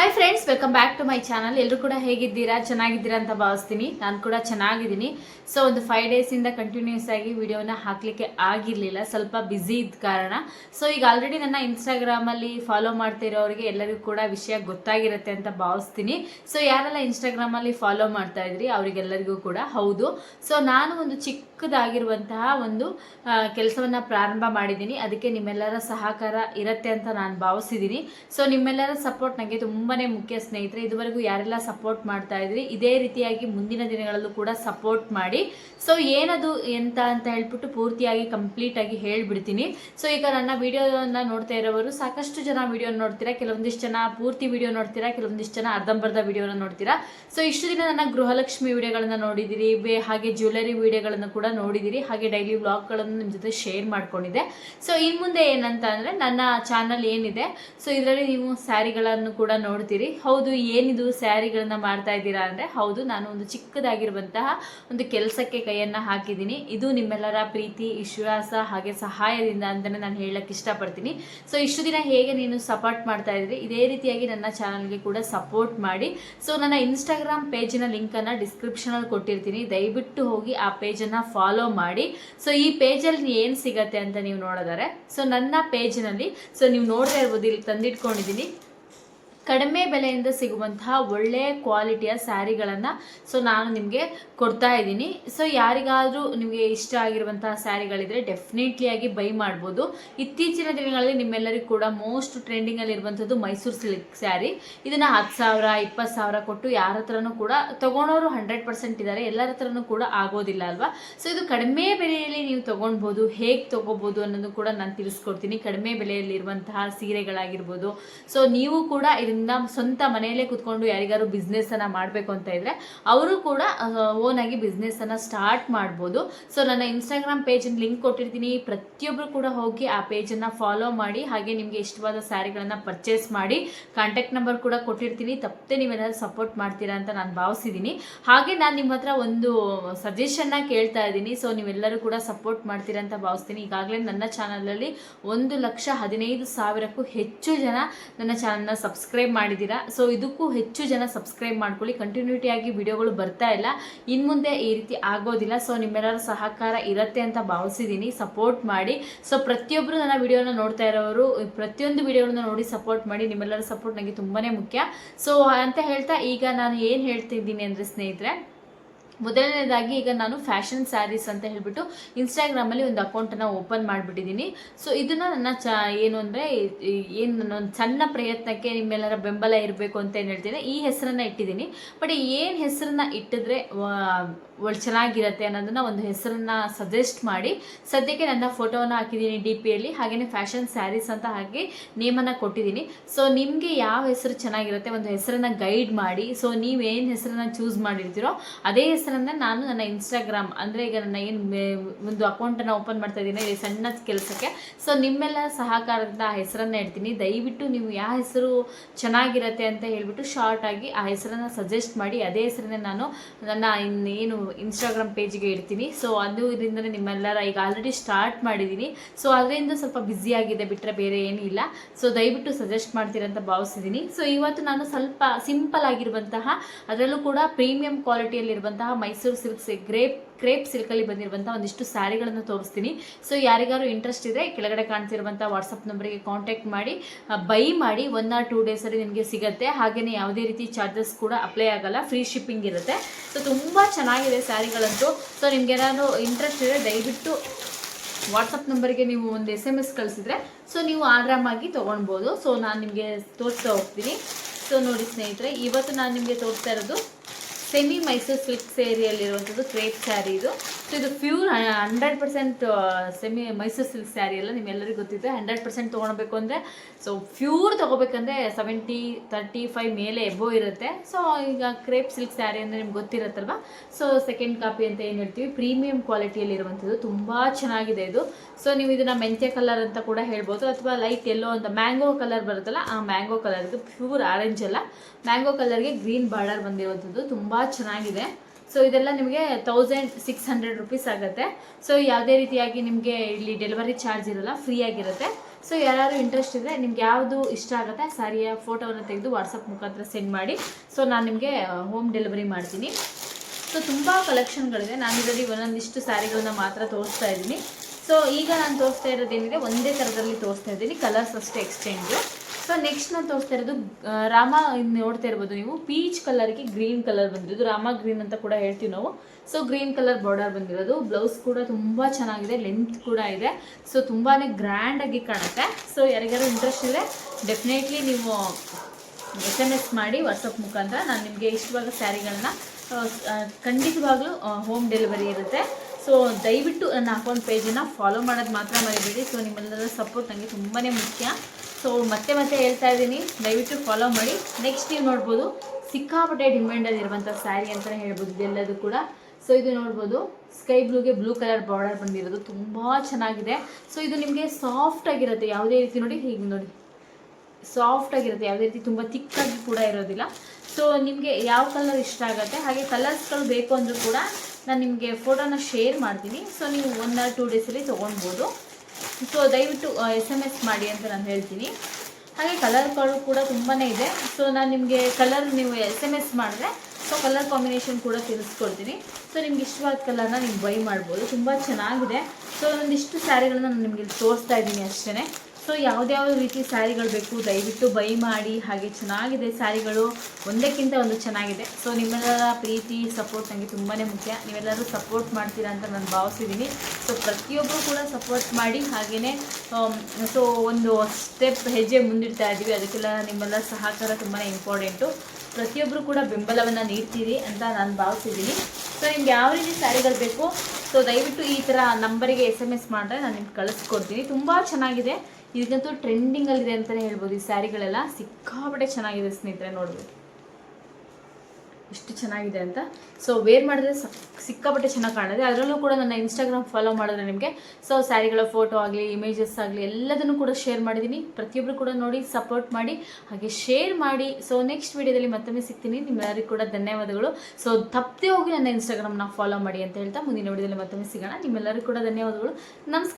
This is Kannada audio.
Hi friends welcome back to my channel ಎಲ್ಲರೂ ಕೂಡ ಹೇಗಿದ್ದೀರಾ? ಚೆನ್ನಾಗಿದ್ದೀರಾ ಅಂತ ಭಾವಿಸ್ತೀನಿ. ನಾನು ಕೂಡ ಚೆನ್ನಾಗಿದ್ದೀನಿ. ಸೊ ಒಂದು ಫೈವ್ ಡೇಸಿಂದ ಕಂಟಿನ್ಯೂಸ್ ಆಗಿ ವಿಡಿಯೋನ ಹಾಕಲಿಕ್ಕೆ ಆಗಿರಲಿಲ್ಲ. ಸ್ವಲ್ಪ ಬ್ಯುಸಿ ಇದ್ದ ಕಾರಣ. ಸೊ ಈಗ ಆಲ್ರೆಡಿ ನನ್ನ ಇನ್ಸ್ಟಾಗ್ರಾಮಲ್ಲಿ ಫಾಲೋ ಮಾಡ್ತಿರೋರಿಗೆ ಎಲ್ಲರಿಗೂ ಕೂಡ ವಿಷಯ ಗೊತ್ತಾಗಿರುತ್ತೆ ಅಂತ ಭಾವಿಸ್ತೀನಿ. ಸೊ ಯಾರೆಲ್ಲ ಇನ್ಸ್ಟಾಗ್ರಾಮಲ್ಲಿ ಫಾಲೋ ಮಾಡ್ತಾ ಇದ್ರಿ? ಅವರಿಗೆಲ್ಲರಿಗೂ ಕೂಡ. ಹೌದು. ಸೊ ನಾನು ಒಂದು ಚಿಕ್ಕದಾಗಿರುವಂತಹ ಒಂದು ಕೆಲಸವನ್ನು ಪ್ರಾರಂಭ ಮಾಡಿದ್ದೀನಿ. ಅದಕ್ಕೆ ನಿಮ್ಮೆಲ್ಲರ ಸಹಕಾರ ಇರುತ್ತೆ ಅಂತ ನಾನು ಭಾವಿಸಿದ್ದೀನಿ ಸೊ ನಿಮ್ಮೆಲ್ಲರ ಸಪೋರ್ಟ್ ನನಗೆ ತುಂಬಾ ಮುಖ್ಯ ಸ್ನೇಹಿತರೆ. ಇದುವರೆಗೂ ಯಾರೆಲ್ಲ ಸಪೋರ್ಟ್ ಮಾಡ್ತಾ ಇದ್ರಿ, ಇದೇ ರೀತಿಯಾಗಿ ಮುಂದಿನ ದಿನಗಳಲ್ಲೂ ಕೂಡ ಸಪೋರ್ಟ್ ಮಾಡಿ. ಸೊ ಏನದು ಎಂತ ಅಂತ ಹೇಳ್ಬಿಟ್ಟು ಪೂರ್ತಿಯಾಗಿ ಕಂಪ್ಲೀಟ್ ಆಗಿ ಹೇಳ್ಬಿಡ್ತೀನಿ. ಸೊ ಈಗ ನನ್ನ ವಿಡಿಯೋನ ನೋಡ್ತಾ ಇರೋವರು, ಸಾಕಷ್ಟು ಜನ ವಿಡಿಯೋ ನೋಡ್ತೀರಾ? ಕೆಲವೊಂದಿಷ್ಟು ಜನ ಪೂರ್ತಿ ವಿಡಿಯೋ ನೋಡ್ತೀರಾ? ಕೆಲವೊಂದಿಷ್ಟು ಜನ ಅರ್ಧಂಬರ್ಧ ವಿಡಿಯೋನ ನೋಡ್ತೀರಾ? ಸೊ ಇಷ್ಟು ದಿನ ನನ್ನ ಗೃಹಲಕ್ಷ್ಮಿ ವಿಡಿಯೋಗಳನ್ನ ನೋಡಿದಿರಿ, ಬೇ, ಹಾಗೆ ಜ್ಯುವೆಲರಿ ವಿಡಿಯೋಗಳನ್ನು ಕೂಡ ನೋಡಿದಿರಿ. ಹಾಗೆ ಡೈಲಿ ವ್ಲಾಗ್ಗಳನ್ನು ನಿಮ್ಮ ಜೊತೆ ಶೇರ್ ಮಾಡ್ಕೊಂಡಿದ್ದೆ. ಸೊ ಇನ್ನು ಮುಂದೆ ಏನಂತ ಅಂದರೆ ನನ್ನ ಚಾನಲ್ ಏನಿದೆ. ಸೊ ಇದರಲ್ಲಿ ನೀವು ಸ್ಯಾರಿಗಳನ್ನು ಕೂಡ ನೋಡ್ತೀರಿ. ಹೌದು, ಏನಿದು ಸ್ಯಾರಿಗಳನ್ನ ಮಾಡ್ತಾ ಇದ್ದೀರಾ ಅಂದರೆ ಹೌದು, ನಾನು ಒಂದು ಚಿಕ್ಕದಾಗಿರುವಂತಹ ಒಂದು ಕೆಲಸಕ್ಕೆ ಕೈಯನ್ನು ಹಾಕಿದ್ದೀನಿ. ಇದು ನಿಮ್ಮೆಲ್ಲರ ಪ್ರೀತಿ, ವಿಶ್ವಾಸ ಹಾಗೆ ಸಹಾಯದಿಂದ ಅಂತಲೇ ನಾನು ಹೇಳಕ್ಕೆ ಇಷ್ಟಪಡ್ತೀನಿ. ಸೊ ಇಷ್ಟು ದಿನ ಹೇಗೆ ನೀನು ಸಪೋರ್ಟ್ ಮಾಡ್ತಾ ಇದ್ದೀರಿ ಇದೇ ರೀತಿಯಾಗಿ ನನ್ನ ಚಾನಲ್ಗೆ ಕೂಡ ಸಪೋರ್ಟ್ ಮಾಡಿ. ಸೊ ನನ್ನ ಇನ್ಸ್ಟಾಗ್ರಾಮ್ ಪೇಜಿನ ಲಿಂಕನ್ನು ಡಿಸ್ಕ್ರಿಪ್ಷನಲ್ಲಿ ಕೊಟ್ಟಿರ್ತೀನಿ. ದಯವಿಟ್ಟು ಹೋಗಿ ಆ ಪೇಜನ್ನು ಫಾಲೋ ಮಾಡಿ. ಸೊ ಈ ಪೇಜಲ್ಲಿ ಏನು ಸಿಗತ್ತೆ ಅಂತ ನೀವು ನೋಡಿದರೆ ಸೊ ನನ್ನ ಪೇಜ್ನಲ್ಲಿ ಸೊ ನೀವು ನೋಡ್ತಾ ಇರ್ಬೋದು, ಇಲ್ಲಿ ತಂದಿಟ್ಕೊಂಡಿದ್ದೀನಿ. ಕಡಿಮೆ ಬೆಲೆಯಿಂದ ಸಿಗುವಂತಹ ಒಳ್ಳೆಯ ಕ್ವಾಲಿಟಿಯ ಸ್ಯಾರಿಗಳನ್ನು ಸೊ ನಾನು ನಿಮಗೆ ಕೊಡ್ತಾ ಇದ್ದೀನಿ. ಸೊ ಯಾರಿಗಾದರೂ ನಿಮಗೆ ಇಷ್ಟ ಆಗಿರುವಂತಹ ಸ್ಯಾರಿಗಳಿದ್ರೆ ಡೆಫಿನೆಟ್ಲಿ ಆಗಿ ಬೈ ಮಾಡ್ಬೋದು. ಇತ್ತೀಚಿನ ದಿನಗಳಲ್ಲಿ ನಿಮ್ಮೆಲ್ಲರಿಗೂ ಕೂಡ ಮೋಸ್ಟ್ ಟ್ರೆಂಡಿಂಗಲ್ಲಿ ಇರುವಂಥದ್ದು ಮೈಸೂರು ಸಿಲ್ಕ್ ಸ್ಯಾರಿ. ಇದನ್ನು ಹತ್ತು ಸಾವಿರ, ಇಪ್ಪತ್ತು ಸಾವಿರ ಕೊಟ್ಟು ಯಾರ ಹತ್ರನೂ ಕೂಡ ತಗೊಳೋರು ಹಂಡ್ರೆಡ್ ಪರ್ಸೆಂಟ್ ಇದ್ದಾರೆ. ಎಲ್ಲರ ಹತ್ರನೂ ಕೂಡ ಆಗೋದಿಲ್ಲ ಅಲ್ವಾ? ಸೊ ಇದು ಕಡಿಮೆ ಬೆಲೆಯಲ್ಲಿ ನೀವು ತೊಗೊಳ್ಬೋದು, ಹೇಗೆ ತೊಗೋಬೋದು ಅನ್ನೋದು ಕೂಡ ನಾನು ತಿಳಿಸ್ಕೊಡ್ತೀನಿ. ಕಡಿಮೆ ಬೆಲೆಯಲ್ಲಿರುವಂತಹ ಸೀರೆಗಳಾಗಿರ್ಬೋದು. ಸೊ ನೀವು ಕೂಡ ಇದರಿಂದ ಸ್ವಂತ ಮನೆಯಲ್ಲೇ ಕುತ್ಕೊಂಡು ಯಾರಿಗಾರು ಬಿಸ್ನೆಸ್ಸನ್ನು ಮಾಡಬೇಕು ಅಂತ ಇದ್ದರೆ ಅವರು ಕೂಡ ಓನಾಗಿ ಬಿಸ್ನೆಸ್ಸನ್ನು ಸ್ಟಾರ್ಟ್ ಮಾಡ್ಬೋದು. ಸೊ ನನ್ನ ಇನ್ಸ್ಟಾಗ್ರಾಮ್ ಪೇಜನ್ನು ಲಿಂಕ್ ಕೊಟ್ಟಿರ್ತೀನಿ. ಪ್ರತಿಯೊಬ್ಬರು ಕೂಡ ಹೋಗಿ ಆ ಪೇಜನ್ನು ಫಾಲೋ ಮಾಡಿ, ಹಾಗೆ ನಿಮಗೆ ಇಷ್ಟವಾದ ಸ್ಯಾರಿಗಳನ್ನು ಪರ್ಚೇಸ್ ಮಾಡಿ ಕಾಂಟ್ಯಾಕ್ಟ್ ನಂಬರ್ ಕೂಡ ಕೊಟ್ಟಿರ್ತೀನಿ. ತಪ್ಪದೆ ನೀವೇನಾದ್ರು ಸಪೋರ್ಟ್ ಮಾಡ್ತೀರಾ ಅಂತ ನಾನು ಭಾವಿಸಿದ್ದೀನಿ ಹಾಗೆ ನಾನು ನಿಮ್ಮ ಹತ್ರ ಒಂದು ಸಜೆಷನ್ನ ಕೇಳ್ತಾ ಇದ್ದೀನಿ. ಸೊ ನೀವೆಲ್ಲರೂ ಕೂಡ ಸಪೋರ್ಟ್ ಮಾಡ್ತೀರಾ ಅಂತ ಭಾವಿಸ್ತೀನಿ. ಈಗಾಗಲೇ ನನ್ನ ಚಾನಲಲ್ಲಿ ಒಂದು ಲಕ್ಷ ಹದಿನೈದು ಸಾವಿರಕ್ಕೂ ಹೆಚ್ಚು ಜನ ನನ್ನ ಚಾನಲ್ನ ಸಬ್ಸ್ಕ್ರೈಬ್ ಮಾಡಿದ್ದೀರಾ? ಸೊ ಇದಕ್ಕೂ ಹೆಚ್ಚು ಜನ ಸಬ್ಸ್ಕ್ರೈಬ್ ಮಾಡ್ಕೊಳ್ಳಿ. ಕಂಟಿನ್ಯೂಟಿ ಆಗಿ ವಿಡಿಯೋಗಳು ಬರ್ತಾ ಇಲ್ಲ. ಇನ್ನು ಮುಂದೆ ಈ ರೀತಿ ಆಗೋದಿಲ್ಲ. ಸೊ ನಿಮ್ಮೆಲ್ಲರ ಸಹಕಾರ ಇರುತ್ತೆ ಅಂತ ಭಾವಿಸಿದ್ದೀನಿ. ಸಪೋರ್ಟ್ ಮಾಡಿ. ಸೊ ಪ್ರತಿಯೊಬ್ಬರು ನನ್ನ ವಿಡಿಯೋನ ನೋಡ್ತಾ ಇರೋರು, ಪ್ರತಿಯೊಂದು ವಿಡಿಯೋಗಳನ್ನ ನೋಡಿ ಸಪೋರ್ಟ್ ಮಾಡಿ. ನಿಮ್ಮೆಲ್ಲರ ಸಪೋರ್ಟ್ ನನಗೆ ತುಂಬಾ ಮುಖ್ಯ. ಸೊ ಅಂತ ಹೇಳ್ತಾ ಈಗ ನಾನು ಏನು ಹೇಳ್ತಿದ್ದೀನಿ ಅಂದರೆ ಸ್ನೇಹಿತರೆ ಮೊದಲನೇದಾಗಿ ಈಗ ನಾನು ಫ್ಯಾಷನ್ ಸ್ಯಾರೀಸ್ ಅಂತ ಹೇಳ್ಬಿಟ್ಟು ಇನ್ಸ್ಟಾಗ್ರಾಮಲ್ಲಿ ಒಂದು ಅಕೌಂಟನ್ನು ಓಪನ್ ಮಾಡಿಬಿಟ್ಟಿದ್ದೀನಿ. ಸೊ ಇದನ್ನು ನನ್ನ ಚ ಏನು ಅಂದರೆ ಏನು ನನ್ನ ಒಂದು ಸಣ್ಣ ಪ್ರಯತ್ನಕ್ಕೆ ನಿಮ್ಮೆಲ್ಲರ ಬೆಂಬಲ ಇರಬೇಕು ಅಂತ ಏನು ಹೇಳ್ತೀನಿ ಈ ಹೆಸರನ್ನು ಇಟ್ಟಿದ್ದೀನಿ. ಬಟ್ ಏನು ಹೆಸರನ್ನ ಇಟ್ಟಿದ್ರೆ ಒಳ್ಳೆ ಚೆನ್ನಾಗಿರುತ್ತೆ ಅನ್ನೋದನ್ನ ಒಂದು ಹೆಸರನ್ನ ಸಜೆಸ್ಟ್ ಮಾಡಿ, ಸದ್ಯಕ್ಕೆ ನನ್ನ ಫೋಟೋವನ್ನು ಹಾಕಿದ್ದೀನಿ ಡಿ ಪಿಯಲ್ಲಿ ಹಾಗೆಯೇ ಫ್ಯಾಷನ್ ಸ್ಯಾರೀಸ್ ಅಂತ ಹಾಕಿ ನೇಮನ್ನು ಕೊಟ್ಟಿದ್ದೀನಿ. ಸೊ ನಿಮಗೆ ಯಾವ ಹೆಸರು ಚೆನ್ನಾಗಿರುತ್ತೆ ಒಂದು ಹೆಸರನ್ನು ಗೈಡ್ ಮಾಡಿ, ಸೊ ನೀವು ಏನು ಹೆಸರನ್ನ ಚೂಸ್ ಮಾಡಿರ್ತೀರೋ, ಅದೇ ಹೆಸರನ್ನ ನಾನು ನನ್ನ ಇನ್ಸ್ಟಾಗ್ರಾಮ್ ಅಂದರೆ ಈಗ ನನ್ನ ಏನು ಒಂದು ಅಕೌಂಟನ್ನು ಓಪನ್ ಮಾಡ್ತಾ ಇದ್ದೀನಿ ಈ ಸಣ್ಣ ಕೆಲಸಕ್ಕೆ. ಸೊ ನಿಮ್ಮೆಲ್ಲ ಸಹಕಾರದಿಂದ ಆ ಹೆಸರನ್ನು ಇಡ್ತೀನಿ ದಯವಿಟ್ಟು ನೀವು ಯಾವ ಹೆಸರು ಚೆನ್ನಾಗಿರತ್ತೆ ಅಂತ ಹೇಳ್ಬಿಟ್ಟು ಶಾರ್ಟ್ ಆಗಿ ಆ ಹೆಸರನ್ನು ಸಜೆಸ್ಟ್ ಮಾಡಿ. ಅದೇ ಹೆಸರನ್ನೇ ನಾನು ನನ್ನ ಇನ್ನೇನು ಇನ್ಸ್ಟಾಗ್ರಾಮ್ ಪೇಜ್ಗೆ ಇಡ್ತೀನಿ. ಸೊ ಅದು ಇದರಿಂದಲೇ ನಿಮ್ಮೆಲ್ಲರ ಈಗ ಆಲ್ರೆಡಿ ಸ್ಟಾರ್ಟ್ ಮಾಡಿದ್ದೀನಿ. ಸೊ ಅದರಿಂದ ಸ್ವಲ್ಪ ಬ್ಯುಸಿ ಆಗಿದೆ ಬಿಟ್ಟರೆ ಬೇರೆ ಏನೂ ಇಲ್ಲ. ಸೊ ದಯವಿಟ್ಟು ಸಜೆಸ್ಟ್ ಮಾಡ್ತೀರಂತ ಭಾವಿಸಿದ್ದೀನಿ ಸೊ ಇವತ್ತು ನಾನು ಸ್ವಲ್ಪ ಸಿಂಪಲ್ ಆಗಿರುವಂತಹ, ಅದರಲ್ಲೂ ಕೂಡ ಪ್ರೀಮಿಯಂ ಕ್ವಾಲಿಟಿಯಲ್ಲಿರುವಂತಹ ಮೈಸೂರು ಸಿಲ್ಕ್ಸ್ ಗ್ರೇಪ್, ಕ್ರೇಪ್ ಸಿಲ್ಕಲ್ಲಿ ಬಂದಿರುವಂಥ ಒಂದಿಷ್ಟು ಸ್ಯಾರಿಗಳನ್ನು ತೋರಿಸ್ತೀನಿ. ಸೊ ಯಾರಿಗಾರು ಇಂಟ್ರೆಸ್ಟ್ ಇದೆ ಕೆಳಗಡೆ ಕಾಣ್ತಿರುವಂಥ ವಾಟ್ಸಪ್ ನಂಬರಿಗೆ ಕಾಂಟ್ಯಾಕ್ಟ್ ಮಾಡಿ ಬೈ ಮಾಡಿ ಒನ್ ಆರ್ ಟೂ ಡೇಸಲ್ಲಿ ನಿಮಗೆ ಸಿಗುತ್ತೆ. ಹಾಗೆಯೇ ಯಾವುದೇ ರೀತಿ ಚಾರ್ಜಸ್ ಕೂಡ ಅಪ್ಲೈ ಆಗಲ್ಲ ಫ್ರೀ ಶಿಪ್ಪಿಂಗ್ ಇರುತ್ತೆ. ಸೊ ತುಂಬ ಚೆನ್ನಾಗಿದೆ ಸ್ಯಾರಿಗಳಂತೂ. ಸೊ ನಿಮ್ಗೆ ಏನಾದರೂ ಇಂಟ್ರೆಸ್ಟ್ ಇದೆ ದಯವಿಟ್ಟು ವಾಟ್ಸಪ್ ನಂಬರ್ಗೆ ನೀವು ಒಂದು ಎಸ್ ಎಂ ಎಸ್ ಕಳಿಸಿದ್ರೆ ಸೊ ನೀವು ಆರಾಮಾಗಿ ತೊಗೊಳ್ಬೋದು. ಸೊ ನಾನು ನಿಮಗೆ ತೋರಿಸ್ತಾ ಹೋಗ್ತೀನಿ. ಸೊ ನೋಡಿ ಸ್ನೇಹಿತರೆ, ಇವತ್ತು ನಾನು ನಿಮಗೆ ತೋರಿಸ್ತಾ ಇರೋದು ಸೆಮಿ ಮೈಸೂರ್ ಸಿಲ್ಕ್ ಸ್ಯಾರಿಯಲ್ಲಿರುವಂಥದ್ದು ಕ್ರೇಪ್ ಸ್ಯಾರಿ ಇದು. ಸೊ ಇದು pure hundred percent semi Mysore silk sari ಎಲ್ಲ ನಿಮ್ಮೆಲ್ಲರಿಗೂ ಗೊತ್ತಿದೆ. ಹಂಡ್ರೆಡ್ ಪರ್ಸೆಂಟ್ ತೊಗೊಳ್ಬೇಕು ಅಂದರೆ ಸೊ ಪ್ಯೂರ್ ತೊಗೋಬೇಕಂದ್ರೆ ಸೆವೆಂಟಿ ತರ್ಟಿ ಫೈವ್ ಮೇಲೆ ಎಬೋ ಇರುತ್ತೆ. ಸೊ ಈಗ ಕ್ರೇಪ್ ಸಿಲ್ಕ್ ಸ್ಯಾರಿ ಅಂದರೆ ನಿಮ್ಗೆ ಗೊತ್ತಿರತ್ತಲ್ವ? ಸೊ ಸೆಕೆಂಡ್ ಕಾಪಿ ಅಂತ ಏನು ಹೇಳ್ತೀವಿ? ಪ್ರೀಮಿಯಂ ಕ್ವಾಲಿಟಿಯಲ್ಲಿರುವಂಥದ್ದು ತುಂಬ ಚೆನ್ನಾಗಿದೆ ಇದು. ಸೊ ನೀವು ಇದನ್ನು ಮೆಂತ್ಯ ಕಲರ್ ಅಂತ ಕೂಡ ಹೇಳ್ಬೋದು. ಅಥವಾ ಲೈಟ್ ಎಲ್ಲೋ ಅಂತ ಮ್ಯಾಂಗೋ ಕಲರ್ ಬರುತ್ತಲ್ಲ, ಆ ಮ್ಯಾಂಗೋ ಕಲರ್ ಇದು ಪ್ಯೂರ್ ಆರೆಂಜ್ ಅಲ್ಲ. ಮ್ಯಾಂಗೋ ಕಲರ್ಗೆ ಗ್ರೀನ್ ಬಾರ್ಡರ್ ಬಂದಿರುವಂಥದ್ದು. ತುಂಬ ಚೆನ್ನಾಗಿದೆ. ಸೊ ಇದೆಲ್ಲ ನಿಮಗೆ ತೌಸಂಡ್ ಸಿಕ್ಸ್ ಹಂಡ್ರೆಡ್ ರುಪೀಸ್ ಆಗುತ್ತೆ. ಸೊ ಯಾವುದೇ ರೀತಿಯಾಗಿ ನಿಮಗೆ ಇಲ್ಲಿ ಡೆಲಿವರಿ ಚಾರ್ಜ್ ಇರಲ್ಲ ಫ್ರೀ ಆಗಿರುತ್ತೆ. ಸೊ ಯಾರು ಇಂಟ್ರೆಸ್ಟ್ ಇದ್ದರೆ ನಿಮ್ಗೆ ಯಾವುದು ಇಷ್ಟ ಆಗುತ್ತೆ ಸ್ಯಾರಿಯ ಫೋಟೋವನ್ನು ತೆಗೆದು ವಾಟ್ಸಪ್ ಮುಖಾಂತರ ಸೆಂಡ್ ಮಾಡಿ. ಸೊ ನಾನು ನಿಮಗೆ ಹೋಮ್ ಡೆಲಿವರಿ ಮಾಡ್ತೀನಿ. ಸೊ ತುಂಬ ಕಲೆಕ್ಷನ್ಗಳಿದೆ ನಾನು ಇದರಲ್ಲಿ ಒಂದೊಂದಿಷ್ಟು ಸ್ಯಾರಿಗಳನ್ನ ಮಾತ್ರ ತೋರಿಸ್ತಾ ಇದ್ದೀನಿ. ಸೊ ಈಗ ನಾನು ತೋರಿಸ್ತಾ ಇರೋದೇನಿದೆ, ಒಂದೇ ಥರದಲ್ಲಿ ತೋರಿಸ್ತಾ ಇದ್ದೀನಿ. ಕಲರ್ಸ್ ಅಷ್ಟೇ ಎಕ್ಸ್ಚೇಂಜು ಸೊ ನೆಕ್ಸ್ಟ್ ನಾನು ತೋರಿಸ್ತಾ ಇರೋದು ರಾಮ ನೋಡ್ತಾ ಇರ್ಬೋದು ನೀವು. ಪೀಚ್ ಕಲರ್ಗೆ ಗ್ರೀನ್ ಕಲರ್ ಬಂದಿರೋದು. ರಾಮ ಗ್ರೀನ್ ಅಂತ ಕೂಡ ಹೇಳ್ತೀವಿ ನಾವು. ಸೊ ಗ್ರೀನ್ ಕಲರ್ ಬಾರ್ಡರ್ ಬಂದಿರೋದು. ಬ್ಲೌಸ್ ಕೂಡ ತುಂಬ ಚೆನ್ನಾಗಿದೆ. ಲೆಂತ್ ಕೂಡ ಇದೆ. ಸೊ ತುಂಬಾ ಗ್ರ್ಯಾಂಡಾಗಿ ಕಾಣುತ್ತೆ. ಸೊ ಯಾರಿಗಾರು ಇಂಟ್ರೆಸ್ಟ್ ಇದೆ ಡೆಫಿನೆಟ್ಲಿ ನೀವು ಎಸ್ ಎಂ ಎಸ್ ಮಾಡಿ ವಾಟ್ಸಪ್ ಮುಖಾಂತರ ನಾನು ನಿಮಗೆ ಇಷ್ಟವಾದ ಸ್ಯಾರಿಗಳನ್ನ ಖಂಡಿತವಾಗ್ಲೂ ಹೋಮ್ ಡೆಲಿವರಿ ಇರುತ್ತೆ. ಸೊ ದಯವಿಟ್ಟು ನನ್ನ ಅಕೌಂಟ್ ಪೇಜನ್ನು ಫಾಲೋ ಮಾಡೋದು ಮಾತ್ರ ಮರಿಬೇಡಿ. ಸೊ ನಿಮ್ಮೆಲ್ಲರ ಸಪೋರ್ಟ್ ನನಗೆ ತುಂಬಾ ಮುಖ್ಯ. ಸೊ ಮತ್ತೆ ಮತ್ತೆ ಹೇಳ್ತಾ ಇದ್ದೀನಿ. ದಯವಿಟ್ಟು ಫಾಲೋ ಮಾಡಿ. ನೆಕ್ಸ್ಟ್ ನೀವು ನೋಡ್ಬೋದು ಸಿಕ್ಕಾಪಟ್ಟೆ ಡಿಮ್ಯಾಂಡಲ್ಲಿ ಇರುವಂಥ ಸ್ಯಾರಿ ಅಂತಲೇ ಹೇಳ್ಬೋದು. ಇದೆಲ್ಲದೂ ಕೂಡ. ಸೊ ಇದು ನೋಡ್ಬೋದು. ಸ್ಕೈ ಬ್ಲೂಗೆ ಬ್ಲೂ ಕಲರ್ ಬಾರ್ಡರ್ ಬಂದಿರೋದು. ತುಂಬ ಚೆನ್ನಾಗಿದೆ. ಸೊ ಇದು ನಿಮಗೆ ಸಾಫ್ಟ್ ಆಗಿರುತ್ತೆ. ಯಾವುದೇ ರೀತಿ ನೋಡಿ, ಹೀಗೆ ನೋಡಿ. ಸಾಫ್ಟ್ ಆಗಿರುತ್ತೆ. ಯಾವುದೇ ರೀತಿ ತುಂಬ ತಿಕ್ಕಾಗಿ ಕೂಡ ಇರೋದಿಲ್ಲ. ಸೊ ನಿಮಗೆ ಯಾವ ಕಲರ್ ಇಷ್ಟ ಆಗುತ್ತೆ? ಹಾಗೆ ಕಲರ್ಸ್ಗಳು ಬೇಕು ಅಂದರೂ ಕೂಡ ನಾನು ನಿಮಗೆ ಫೋಟೋನ ಶೇರ್ ಮಾಡ್ತೀನಿ. ಸೊ ನೀವು ಒನ್ ಆರ್ ಟೂ ಡೇಸಲ್ಲಿ ತೊಗೊಳ್ಬೋದು ಸೊ ದಯವಿಟ್ಟು ಎಸ್ ಎಂ ಎಸ್ ಮಾಡಿ ಅಂತ ನಾನು ಹೇಳ್ತೀನಿ. ಹಾಗೆ ಕಲರ್ಗಳು ಕೂಡ ತುಂಬಾ ಇದೆ. ಸೊ ನಾನು ನಿಮಗೆ ಕಲರ್ ನೀವು ಎಸ್ ಎಂ ಎಸ್ ಮಾಡಿದ್ರೆ ಸೊ ಕಲರ್ ಕಾಂಬಿನೇಷನ್ ಕೂಡ ತಿಳಿಸ್ಕೊಡ್ತೀನಿ ಸೊ ನಿಮ್ಗೆ ಇಷ್ಟವಾದ ಕಲರ್ನ ನೀವು ಬೈ ಮಾಡ್ಬೋದು. ತುಂಬ ಚೆನ್ನಾಗಿದೆ. ಸೊ ಒಂದಿಷ್ಟು ಸ್ಯಾರಿಗಳನ್ನ ನಾನು ನಿಮಗೆ ತೋರಿಸ್ತಾ ಇದ್ದೀನಿ ಅಷ್ಟೇ ಸೊ ಯಾವ್ದ್ಯಾವ ರೀತಿ ಸ್ಯಾರಿಗಳು ಬೇಕು, ದಯವಿಟ್ಟು ಬೈ ಮಾಡಿ, ಹಾಗೆ ಚೆನ್ನಾಗಿದೆ ಸ್ಯಾರಿಗಳು, ಒಂದಕ್ಕಿಂತ ಒಂದು ಚೆನ್ನಾಗಿದೆ. ಸೊ ನಿಮ್ಮೆಲ್ಲರ ಪ್ರೀತಿ ಸಪೋರ್ಟ್ ನನಗೆ ತುಂಬಾ ಮುಖ್ಯ. ನೀವೆಲ್ಲರೂ ಸಪೋರ್ಟ್ ಮಾಡ್ತೀರಾ ಅಂತ ನಾನು ಭಾವಿಸಿದ್ದೀನಿ ಸೊ ಪ್ರತಿಯೊಬ್ಬರು ಕೂಡ ಸಪೋರ್ಟ್ ಮಾಡಿ ಹಾಗೆಯೇ ಸೊ ಒಂದು ಸ್ಟೆಪ್ ಹೆಜ್ಜೆ ಮುಂದಿಡ್ತಾ ಇದ್ದೀವಿ. ಅದಕ್ಕೆಲ್ಲ ನಿಮ್ಮೆಲ್ಲ ಸಹಕಾರ ತುಂಬಾ ಇಂಪಾರ್ಟೆಂಟು ಪ್ರತಿಯೊಬ್ಬರು ಕೂಡ ಬೆಂಬಲವನ್ನು ನೀಡ್ತೀರಿ ಅಂತ ನಾನು ಭಾವಿಸಿದ್ದೀನಿ ಸೊ ನಿಮ್ಗೆ ಯಾವ ರೀತಿ ಸ್ಯಾರಿಗಳು ಬೇಕು ಸೊ ದಯವಿಟ್ಟು ಈ ಥರ ನಂಬರಿಗೆ ಎಸ್ ಎಂ ಎಸ್ ಮಾಡಿದ್ರೆ ನಾನು ನಿಮ್ಗೆ ಕಳಿಸ್ಕೊಡ್ತೀನಿ. ತುಂಬ ಚೆನ್ನಾಗಿದೆ. ಇದಕ್ಕಂತೂ ಟ್ರೆಂಡಿಂಗಲ್ಲಿದೆ ಅಂತಲೇ ಹೇಳ್ಬೋದು. ಈ ಸ್ಯಾರಿಗಳೆಲ್ಲ ಸಿಕ್ಕಾಪಟ್ಟೆ ಚೆನ್ನಾಗಿದೆ ಸ್ನೇಹಿತರೆ ನೋಡ್ಬೋದು ಎಷ್ಟು ಚೆನ್ನಾಗಿದೆ ಅಂತ. ಸೊ ವೇರ್ ಮಾಡಿದ್ರೆ ಸಕ್, ಸಿಕ್ಕಾಪಟ್ಟೆ ಚೆನ್ನಾಗಿ ಕಾಣುತ್ತೆ. ಅದರಲ್ಲೂ ಕೂಡ ನನ್ನ ಇನ್ಸ್ಟಾಗ್ರಾಮ್ ಫಾಲೋ ಮಾಡಿದ್ರೆ ನಿಮಗೆ. ಸೊ ಸ್ಯಾರಿಗಳ ಫೋಟೋ ಆಗಲಿ ಇಮೇಜಸ್ ಆಗಲಿ, ಎಲ್ಲದನ್ನು ಕೂಡ ಶೇರ್ ಮಾಡಿದ್ದೀನಿ. ಪ್ರತಿಯೊಬ್ಬರು ಕೂಡ ನೋಡಿ ಸಪೋರ್ಟ್ ಮಾಡಿ, ಹಾಗೆ ಶೇರ್ ಮಾಡಿ. ಸೊ ನೆಕ್ಸ್ಟ್ ವಿಡಿಯೋದಲ್ಲಿ ಮತ್ತೊಮ್ಮೆ ಸಿಗ್ತೀನಿ. ನಿಮ್ಮೆಲ್ಲರಿಗೂ ಕೂಡ ಧನ್ಯವಾದಗಳು. ಸೊ ತಪ್ಪದೆ ಹೋಗಿ ನನ್ನ ಇನ್ಸ್ಟಾಗ್ರಾಮ್ನ ಫಾಲೋ ಮಾಡಿ ಅಂತ ಹೇಳ್ತಾ ಮುಂದಿನ ವಿಡಿಯೋದಲ್ಲಿ ಮತ್ತೊಮ್ಮೆ ಸಿಗೋಣ. ನಿಮ್ಮೆಲ್ಲರಿಗೂ ಕೂಡ ಧನ್ಯವಾದಗಳು. ನಮಸ್ಕಾರ.